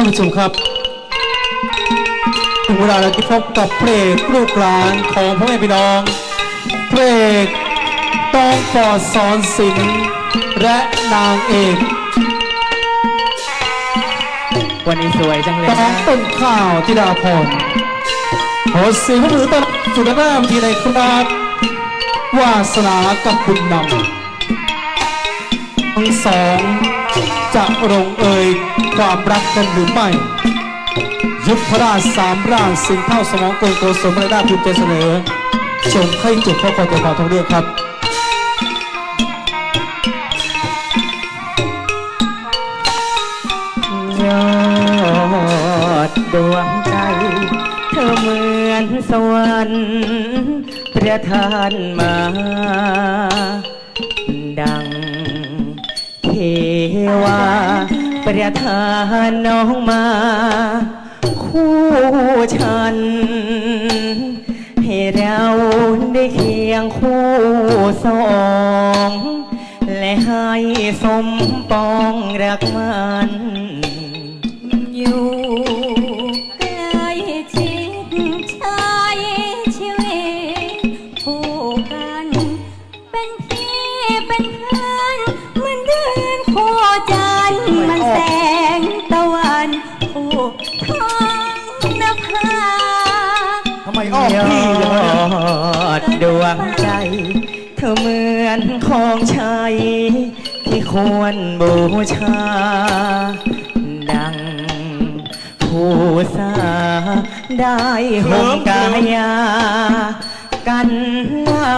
ท่านผู้ชมครับถึงเวลาแล้วที่พบกับเพลงลูกหลานของพ่อแม่พี่น้อง เพลงต้องปอดสอนศิลป์และนางเอกวันนี้สวยจังเลยต้อนะงต้นข้าวธิดาพรขอเสียงปรบมือต้อนรับสุดหน้าทีในครับ วาสนากับบุญนำทั้งสอง จะลงเอยความรักกันหรือไม่ ยุพระราชสามร่างสิ่งเท่าสมองโกลโกสมรดาภูมิใจเสนอชมให้จุดพ่อคอยตัวข่าวทองเรื่องครับยอดดวงใจ เธอเหมือนสวรรค์ประทานมา ดังเท วา ประทานน้องมา คู่ฉัน ให้เราได้เคียงคู่สอง และให้สมปองรักมัน ไมอ้อมพี่อย่างนั้นยอดดวงใจ เธอเหมือนของใช้ที่ควรบูชา ดัง ผู้สาได้ห่มกายา กันหนา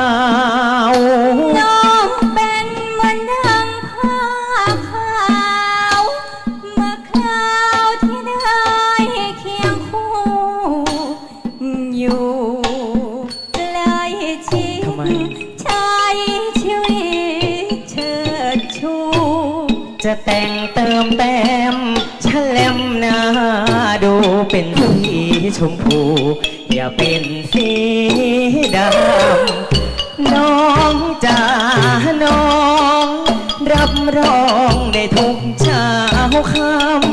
ว จะแต่งเติมแต้มฉลมหน้าดูเป็นสีชมพู อย่าเป็นสีดำน้องจ๋าน้อง รับรองได้ทุกเช้าค่ำ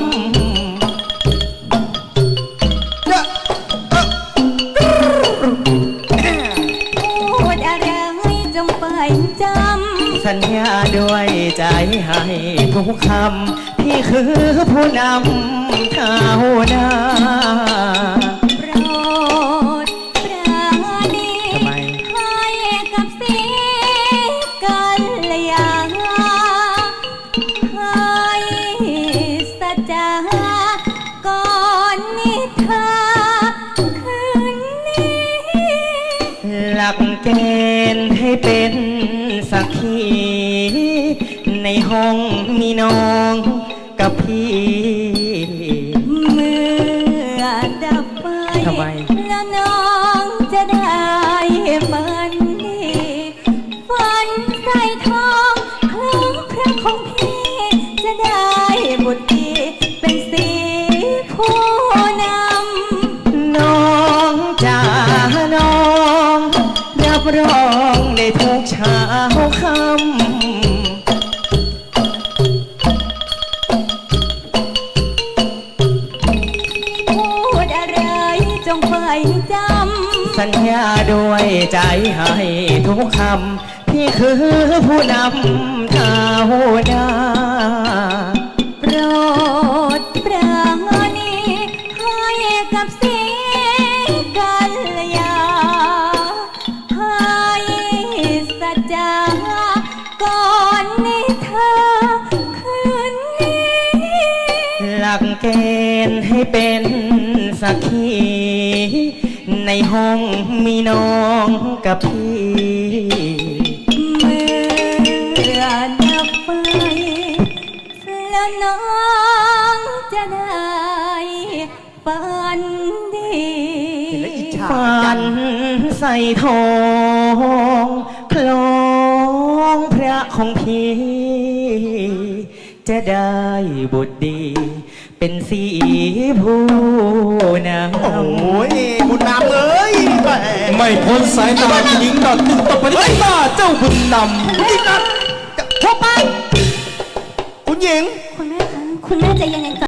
พูดอะไรจงไปจำ สัญญาด้วยใจให้ทุกคำพี่คือผู้นำเท่านาโปรดปราณีทำไม ให้กับสีกันละยาให้สัจจาก่อนนิทราคืนนี้ หลักเกณฑ์ให้เป็น สักขีในห้องมีน้องกับพี่ เมื่อดับไฟทำไม แล้วน้องจะได้ฝันดีฝันใส่ทองคลุ้งพระของพี่ จะได้บุตรดีเป็นสีผู้นำ น้องจ๋าน้องรับรอง ทุกเช้าค่ำพูดอะไรจงไปจสัญญาด้วยใจให้ทุกคำพี่คือผู้นำเท่านา หลักเกณฑ์ให้เป็นสักขีในห้องมีน้องกับพี่เมื่อดับไฟแล้วน้องจะได้ฝันดีฝันใส่ทองคล้องพระของพี่ จะได้บุตรดี เป็นสีผู้นำโอ้ยบุญนำเอ้ยแหมไม่พ้นสายตาหญิงดอดตึงตบไปที่ตาเจ้าบุญนำนี่นะพบไป คุณหญิง คุณแม่คะ คุณแม่ใจเย็นๆก่อน